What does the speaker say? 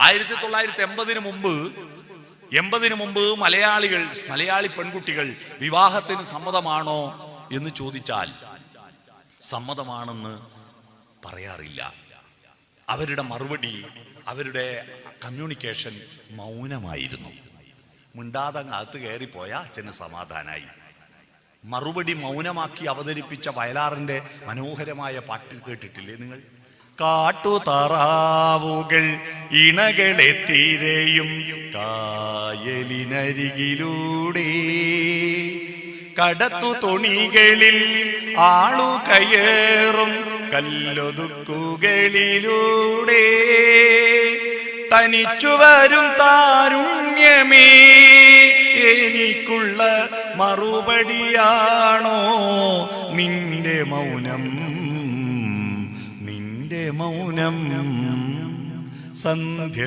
ആയിരത്തി തൊള്ളായിരത്തി എൺപതിന് മുമ്പ് എൺപതിന് മുമ്പ് മലയാളികൾ മലയാളി പെൺകുട്ടികൾ വിവാഹത്തിന് സമ്മതമാണോ എന്ന് ചോദിച്ചാൽ സമ്മതമാണെന്ന് പറയാറില്ല. അവരുടെ മറുപടി അവരുടെ കമ്മ്യൂണിക്കേഷൻ മൗനമായിരുന്നു. മിണ്ടാതെ അകത്ത് കയറിപ്പോയ അച്ഛന് സമാധാനായി. മറുപടി മൗനമാക്കി അവതരിപ്പിച്ച വയലാറിന്റെ മനോഹരമായ പാട്ട് കേട്ടിട്ടില്ലേ നിങ്ങൾ? കാട്ടുതാറാവുകൾ ഇണകളെ തിരയും കായലിനരികിലൂടെ. കടത്തു തുണികളിൽ ആളു കയറും കല്ലൊതുക്കുകളിലൂടെ. തനിച്ചു വരും താരുണ്യമേ എനിക്കുള്ള മറുപടിയാണോ നിന്റെ മൗനം? നിന്റെ മൗനം സന്ധ്യ